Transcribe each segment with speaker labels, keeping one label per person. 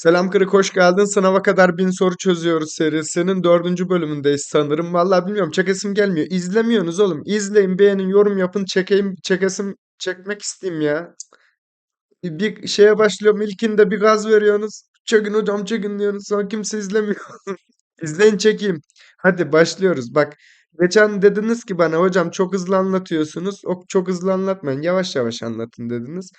Speaker 1: Selam Kırık, hoş geldin. Sınava kadar bin soru çözüyoruz serisinin dördüncü bölümündeyiz sanırım. Vallahi bilmiyorum, çekesim gelmiyor. İzlemiyorsunuz oğlum. İzleyin, beğenin, yorum yapın, çekeyim, çekesim, çekmek isteyeyim ya. Bir şeye başlıyorum, ilkinde bir gaz veriyorsunuz. Çekin hocam, çekin diyorsunuz. Sonra kimse izlemiyor. İzleyin, çekeyim. Hadi başlıyoruz. Bak, geçen dediniz ki bana hocam çok hızlı anlatıyorsunuz. O çok hızlı anlatmayın, yavaş yavaş anlatın dediniz.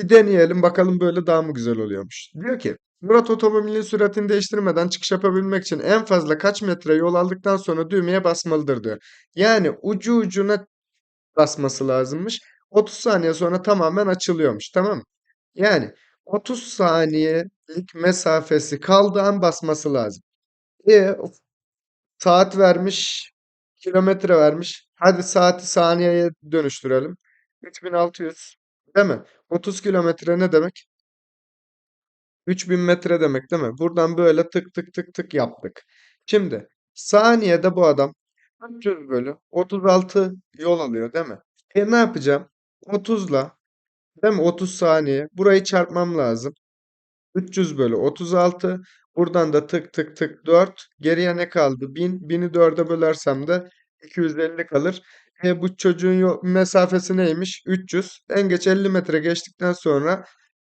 Speaker 1: Bir deneyelim bakalım böyle daha mı güzel oluyormuş. Diyor ki Murat otomobilin süratini değiştirmeden çıkış yapabilmek için en fazla kaç metre yol aldıktan sonra düğmeye basmalıdır diyor. Yani ucu ucuna basması lazımmış. 30 saniye sonra tamamen açılıyormuş tamam mı? Yani 30 saniyelik mesafesi kaldığı basması lazım. E, saat vermiş, kilometre vermiş. Hadi saati saniyeye dönüştürelim. 3600 değil mi? 30 kilometre ne demek? 3000 metre demek değil mi? Buradan böyle tık tık tık tık yaptık. Şimdi saniyede bu adam 300 bölü 36 yol alıyor değil mi? E ne yapacağım? 30'la değil mi? 30 saniye. Burayı çarpmam lazım. 300 bölü 36. Buradan da tık tık tık 4. Geriye ne kaldı? 1000. 1000'i 4'e bölersem de 250 kalır. E bu çocuğun mesafesi neymiş? 300. En geç 50 metre geçtikten sonra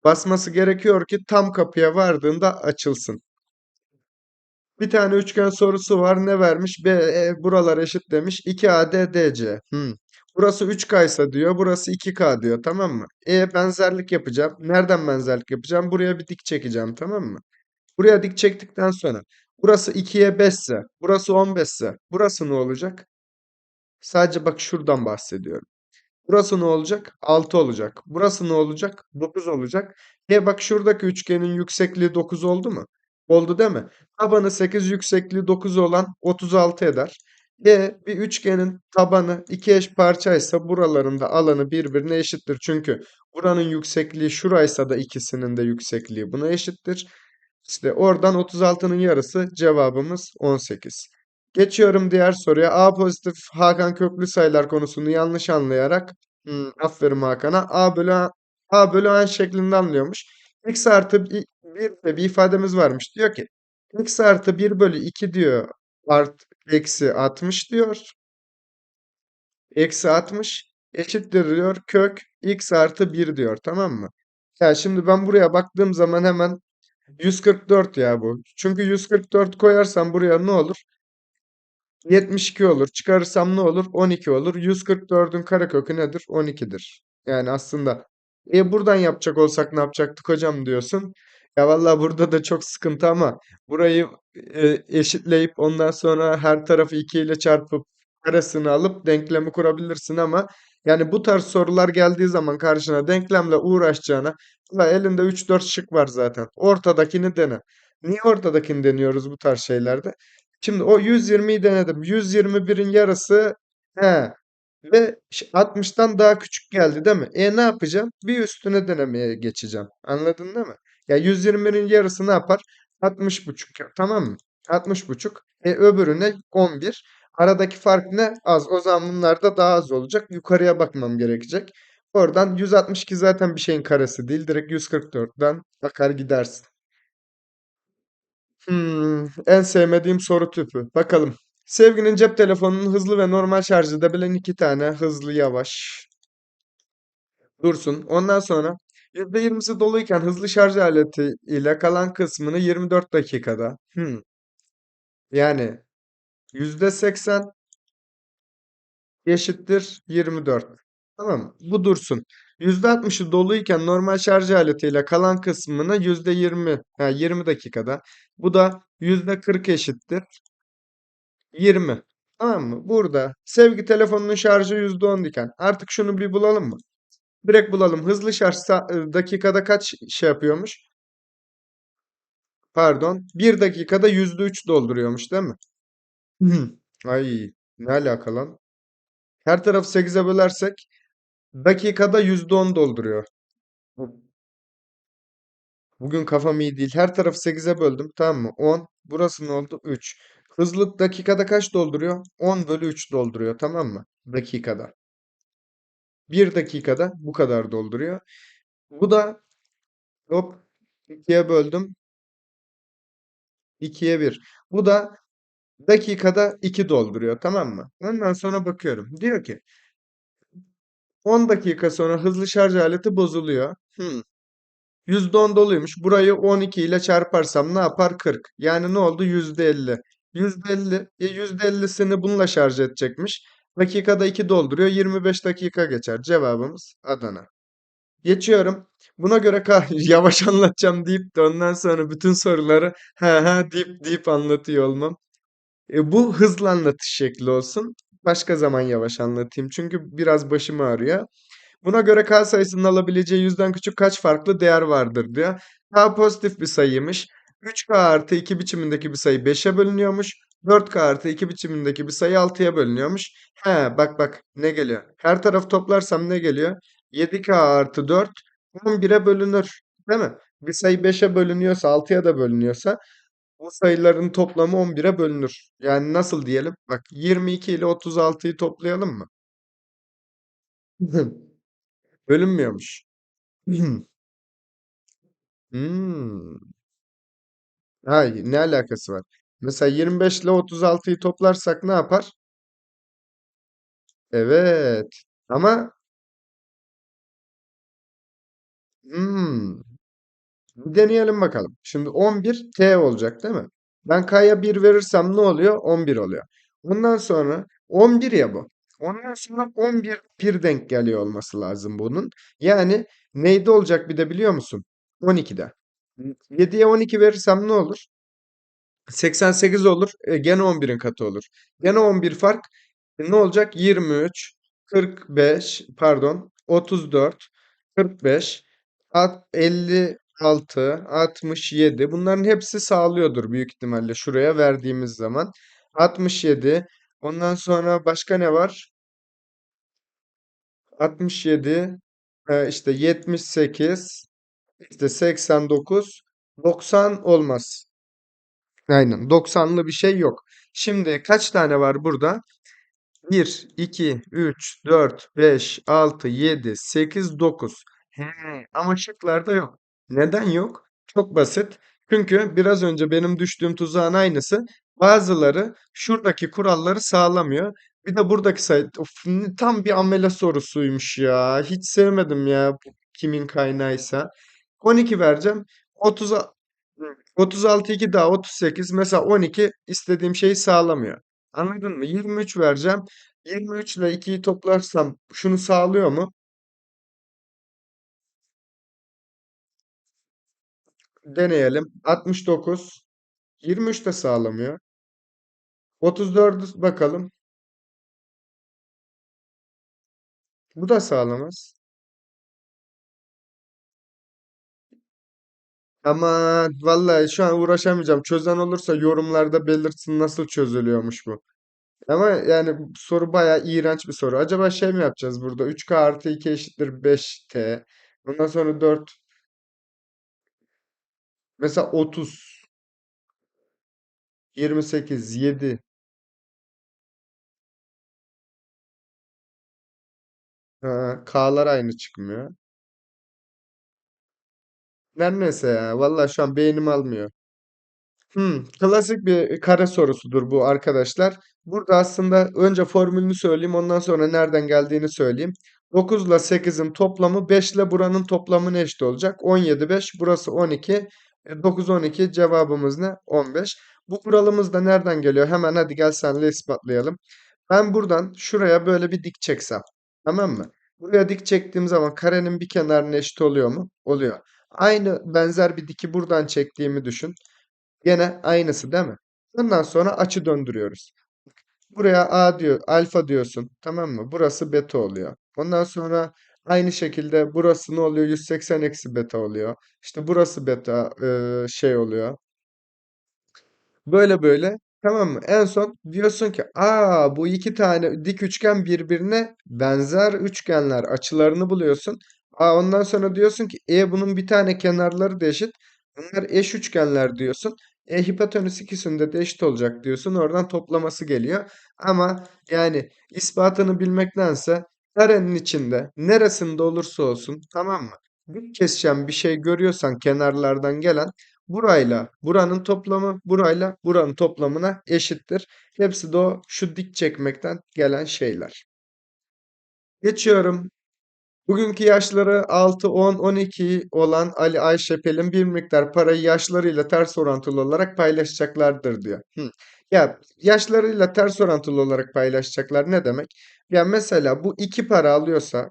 Speaker 1: basması gerekiyor ki tam kapıya vardığında açılsın. Bir tane üçgen sorusu var. Ne vermiş? B, e, buralar eşit demiş. 2AD DC. Hmm. Burası 3K ise diyor. Burası 2K diyor. Tamam mı? E benzerlik yapacağım. Nereden benzerlik yapacağım? Buraya bir dik çekeceğim. Tamam mı? Buraya dik çektikten sonra burası 2'ye 5 ise, burası 15 ise burası ne olacak? Sadece bak şuradan bahsediyorum. Burası ne olacak? 6 olacak. Burası ne olacak? 9 olacak. E bak şuradaki üçgenin yüksekliği 9 oldu mu? Oldu değil mi? Tabanı 8, yüksekliği 9 olan 36 eder. E bir üçgenin tabanı iki eş parçaysa buralarında alanı birbirine eşittir. Çünkü buranın yüksekliği şuraysa da ikisinin de yüksekliği buna eşittir. İşte oradan 36'nın yarısı cevabımız 18. Geçiyorum diğer soruya. A pozitif Hakan köklü sayılar konusunu yanlış anlayarak hmm, aferin Hakan'a A bölü A, A bölü A şeklinde anlıyormuş. X artı 1 de bir ifademiz varmış. Diyor ki X artı 1 bölü 2 diyor. Art, eksi 60 diyor. Eksi 60 eşittir diyor. Kök X artı 1 diyor. Tamam mı? Yani şimdi ben buraya baktığım zaman hemen 144 ya bu. Çünkü 144 koyarsam buraya ne olur? 72 olur. Çıkarırsam ne olur? 12 olur. 144'ün karekökü nedir? 12'dir. Yani aslında e buradan yapacak olsak ne yapacaktık hocam diyorsun. Ya vallahi burada da çok sıkıntı ama burayı e, eşitleyip ondan sonra her tarafı 2 ile çarpıp karesini alıp denklemi kurabilirsin ama yani bu tarz sorular geldiği zaman karşına denklemle uğraşacağına la elinde 3-4 şık var zaten. Ortadakini dene. Niye ortadakini deniyoruz bu tarz şeylerde? Şimdi o 120'yi denedim. 121'in yarısı he ve 60'tan daha küçük geldi değil mi? E ne yapacağım? Bir üstüne denemeye geçeceğim. Anladın değil mi? Ya 120'nin yarısı ne yapar? 60 buçuk. ya- Tamam mı? 60 buçuk. E öbürüne 11. Aradaki fark ne? Az. O zaman bunlar da daha az olacak. Yukarıya bakmam gerekecek. Oradan 162 zaten bir şeyin karesi değil. Direkt 144'ten bakar gidersin. Hmm, en sevmediğim soru tüpü. Bakalım. Sevginin cep telefonunun hızlı ve normal şarj edebilen iki tane hızlı yavaş dursun. Ondan sonra %20'si doluyken hızlı şarj aleti ile kalan kısmını 24 dakikada. Hmm. Yani %80 eşittir 24. Tamam mı? Bu dursun. %60'ı doluyken normal şarj aletiyle kalan kısmını %20, ha, 20 dakikada. Bu da %40 eşittir 20. Tamam mı? Burada sevgi telefonunun şarjı %10 iken artık şunu bir bulalım mı? Direkt bulalım. Hızlı şarj sa- dakikada kaç şey yapıyormuş? Pardon. 1 dakikada %3 dolduruyormuş değil mi? Ay ne alaka lan? Her tarafı 8'e bölersek dakikada %10 dolduruyor. Bu- Bugün kafam iyi değil. Her tarafı 8'e böldüm. Tamam mı? 10. Burası ne oldu? 3. Hızlı dakikada kaç dolduruyor? 10 bölü 3 dolduruyor. Tamam mı? Dakikada. 1 dakikada bu kadar dolduruyor. Bu da hop 2'ye böldüm. 2'ye 1. Bu da dakikada 2 dolduruyor tamam mı? Ondan sonra bakıyorum. Diyor ki 10 dakika sonra hızlı şarj aleti bozuluyor. Hmm. %10 doluymuş. Burayı 12 ile çarparsam ne yapar? 40. Yani ne oldu? %50. %50. E %50'sini bununla şarj edecekmiş. Dakikada 2 dolduruyor. 25 dakika geçer. Cevabımız Adana. Geçiyorum. Buna göre yavaş anlatacağım deyip de ondan sonra bütün soruları ha ha deyip deyip anlatıyor olmam. E, bu hızlı anlatış şekli olsun. Başka zaman yavaş anlatayım. Çünkü biraz başım ağrıyor. Buna göre K sayısının alabileceği yüzden küçük kaç farklı değer vardır diyor. K pozitif bir sayıymış. 3K artı 2 biçimindeki bir sayı 5'e bölünüyormuş. 4K artı 2 biçimindeki bir sayı 6'ya bölünüyormuş. He bak bak ne geliyor. Her tarafı toplarsam ne geliyor? 7K artı 4 11'e bölünür. Değil mi? Bir sayı 5'e bölünüyorsa 6'ya da bölünüyorsa bu sayıların toplamı 11'e bölünür. Yani nasıl diyelim? Bak 22 ile 36'yı toplayalım mı? Bölünmüyormuş. Hmm. Hayır, ne alakası var? Mesela 25 ile 36'yı toplarsak ne yapar? Evet. Ama hmm, Şimdi deneyelim bakalım. Şimdi 11 T olacak değil mi? Ben K'ya 1 verirsem ne oluyor? 11 oluyor. Ondan sonra 11 ya bu. Ondan sonra 11 1 denk geliyor olması lazım bunun. Yani neyde olacak bir de biliyor musun? 12'de. 7'ye 12 verirsem ne olur? 88 olur. E, gene 11'in katı olur. Gene 11 fark. E, ne olacak? 23, 45, pardon 34, 45, 50, 66, 67. Bunların hepsi sağlıyordur büyük ihtimalle şuraya verdiğimiz zaman. 67. Ondan sonra başka ne var? 67, e, işte 78, işte 89, 90 olmaz. Aynen 90'lı bir şey yok. Şimdi kaç tane var burada? 1, 2, 3, 4, 5, 6, 7, 8, 9. He, ama şıklarda yok. Neden yok? Çok basit. Çünkü biraz önce benim düştüğüm tuzağın aynısı. Bazıları şuradaki kuralları sağlamıyor. Bir de buradaki sayı of, tam bir amele sorusuymuş ya. Hiç sevmedim ya bu kimin kaynağıysa. 12 vereceğim. 30'a 36 2 daha 38 mesela 12 istediğim şeyi sağlamıyor. Anladın mı? 23 vereceğim. 23 ile 2'yi toplarsam şunu sağlıyor mu? Deneyelim. 69. 23 de sağlamıyor. 34'ü bakalım. Bu da sağlamaz. Ama vallahi şu an uğraşamayacağım. Çözen olursa yorumlarda belirtsin nasıl çözülüyormuş bu. Ama yani soru bayağı iğrenç bir soru. Acaba şey mi yapacağız burada? 3K artı 2 eşittir 5T. Ondan sonra 4. Mesela 30. 28, 7. Ha, K'lar aynı çıkmıyor. Her neyse ya. Vallahi şu an beynim almıyor. Hmm, klasik bir kare sorusudur bu arkadaşlar. Burada aslında önce formülünü söyleyeyim, ondan sonra nereden geldiğini söyleyeyim. 9 ile 8'in toplamı 5 ile buranın toplamı ne eşit olacak? 17, 5, burası 12. E, 9, 12 cevabımız ne? 15. Bu kuralımız da nereden geliyor? Hemen hadi gel senle ispatlayalım. Ben buradan şuraya böyle bir dik çeksem. Tamam mı? Buraya dik çektiğim zaman karenin bir kenarına eşit oluyor mu? Oluyor. Aynı benzer bir diki buradan çektiğimi düşün. Gene aynısı değil mi? Ondan sonra açı döndürüyoruz. Buraya A diyor, alfa diyorsun. Tamam mı? Burası beta oluyor. Ondan sonra aynı şekilde burası ne oluyor? 180 eksi beta oluyor. İşte burası beta e, şey oluyor. Böyle böyle. Tamam mı? En son diyorsun ki aa bu iki tane dik üçgen birbirine benzer üçgenler açılarını buluyorsun. Aa, ondan sonra diyorsun ki e bunun bir tane kenarları da eşit. Bunlar eş üçgenler diyorsun. E hipotenüs ikisinde de eşit olacak diyorsun. Oradan toplaması geliyor. Ama yani ispatını bilmektense karenin içinde neresinde olursa olsun tamam mı? Dik kesişen bir şey görüyorsan kenarlardan gelen burayla buranın toplamı burayla buranın toplamına eşittir. Hepsi de o şu dik çekmekten gelen şeyler. Geçiyorum. Bugünkü yaşları 6, 10, 12 olan Ali, Ayşe, Pelin bir miktar parayı yaşlarıyla ters orantılı olarak paylaşacaklardır diyor. Hı. Ya yaşlarıyla ters orantılı olarak paylaşacaklar ne demek? Ya mesela bu 2 para alıyorsa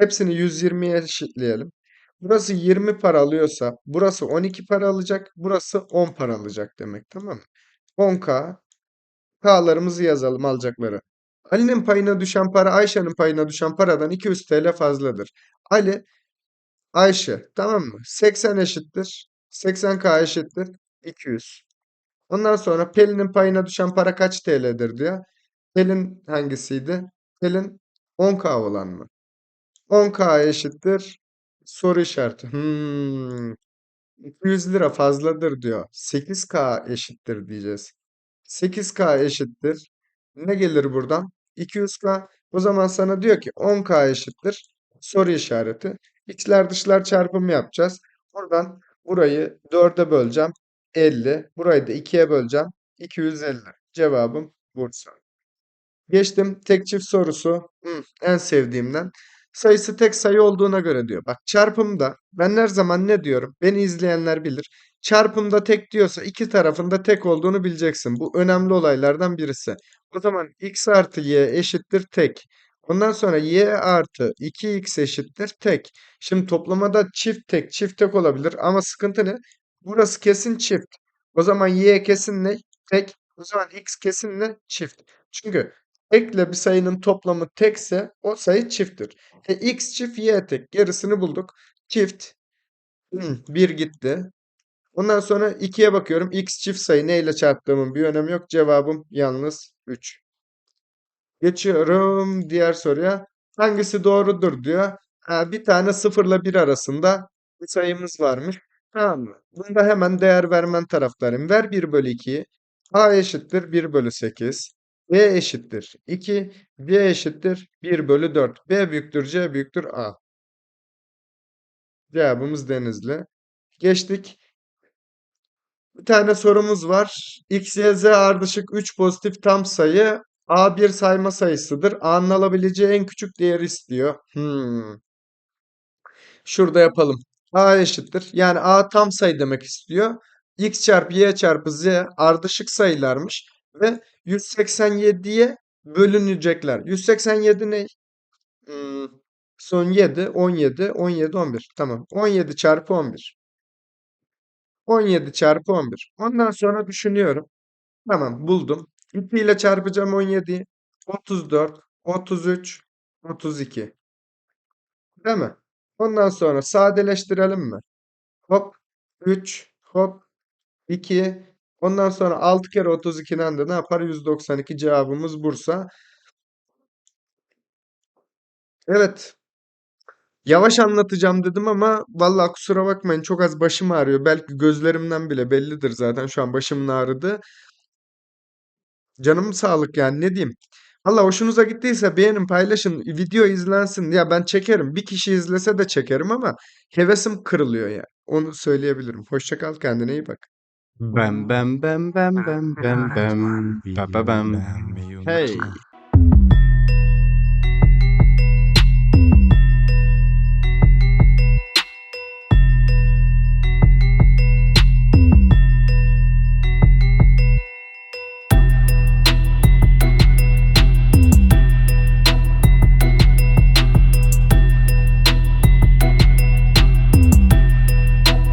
Speaker 1: hepsini 120'ye eşitleyelim. Burası 20 para alıyorsa burası 12 para alacak, burası 10 para alacak demek tamam mı? 10K, K'larımızı yazalım alacakları. Ali'nin payına düşen para Ayşe'nin payına düşen paradan 200 TL fazladır. Ali, Ayşe tamam mı? 80 eşittir. 80K eşittir. 200. Ondan sonra Pelin'in payına düşen para kaç TL'dir diyor. Pelin hangisiydi? Pelin 10K olan mı? 10K eşittir. Soru işareti. Hmm. 200 lira fazladır diyor. 8K eşittir diyeceğiz. 8K eşittir. Ne gelir buradan? 200K. O zaman sana diyor ki 10K eşittir. Soru işareti. İçler dışlar çarpımı yapacağız. Buradan burayı 4'e böleceğim. 50. Burayı da 2'ye böleceğim. 250. Cevabım Bursa. Geçtim tek çift sorusu. Hı, en sevdiğimden. Sayısı tek sayı olduğuna göre diyor. Bak çarpımda ben her zaman ne diyorum? Beni izleyenler bilir. Çarpımda tek diyorsa iki tarafında tek olduğunu bileceksin. Bu önemli olaylardan birisi. O zaman x artı y eşittir tek. Ondan sonra y artı 2x eşittir tek. Şimdi toplamada çift tek, çift tek olabilir ama sıkıntı ne? Burası kesin çift. O zaman y kesin ne? Tek. O zaman x kesin ne? Çift. Çünkü Tekle bir sayının toplamı tekse o sayı çifttir. E, x çift y tek. Gerisini bulduk. Çift. 1 gitti. Ondan sonra 2'ye bakıyorum. x çift sayı neyle çarptığımın bir önemi yok. Cevabım yalnız 3. Geçiyorum diğer soruya. Hangisi doğrudur diyor. Ha, bir tane 0 ile 1 arasında bir sayımız varmış. Tamam mı? Bunda hemen değer vermen taraftarıyım. Ver 1 bölü 2'yi. a eşittir 1 bölü 8. B eşittir 2. B eşittir 1 bölü 4. B büyüktür C büyüktür A. Cevabımız Denizli. Geçtik. Bir tane sorumuz var. X, Y, Z ardışık 3 pozitif tam sayı A bir sayma sayısıdır. A'nın alabileceği en küçük değeri istiyor. Hmm. Şurada yapalım. A eşittir. Yani A tam sayı demek istiyor. X çarpı Y çarpı Z ardışık sayılarmış. Ve 187'ye bölünecekler. 187 ne? Hmm, son 7, 17, 17, 11. Tamam. 17 çarpı 11. 17 çarpı 11. Ondan sonra düşünüyorum. Tamam buldum. 2 ile çarpacağım 17'yi. 34, 33, 32. Değil mi? Ondan sonra sadeleştirelim mi? Hop 3, hop 2. Ondan sonra 6 kere 32'den de ne yapar? 192 cevabımız Bursa. Evet. Yavaş anlatacağım dedim ama vallahi kusura bakmayın çok az başım ağrıyor. Belki gözlerimden bile bellidir zaten şu an başımın ağrıdı. Canım sağlık yani ne diyeyim. Valla hoşunuza gittiyse beğenin, paylaşın, video izlensin. Ya ben çekerim. Bir kişi izlese de çekerim ama hevesim kırılıyor ya. Onu söyleyebilirim. Hoşça kal, kendine iyi bak.
Speaker 2: Bam bam bam bam bam bam bam. Ba ba bam.
Speaker 3: Beğenmeyi
Speaker 2: Hey.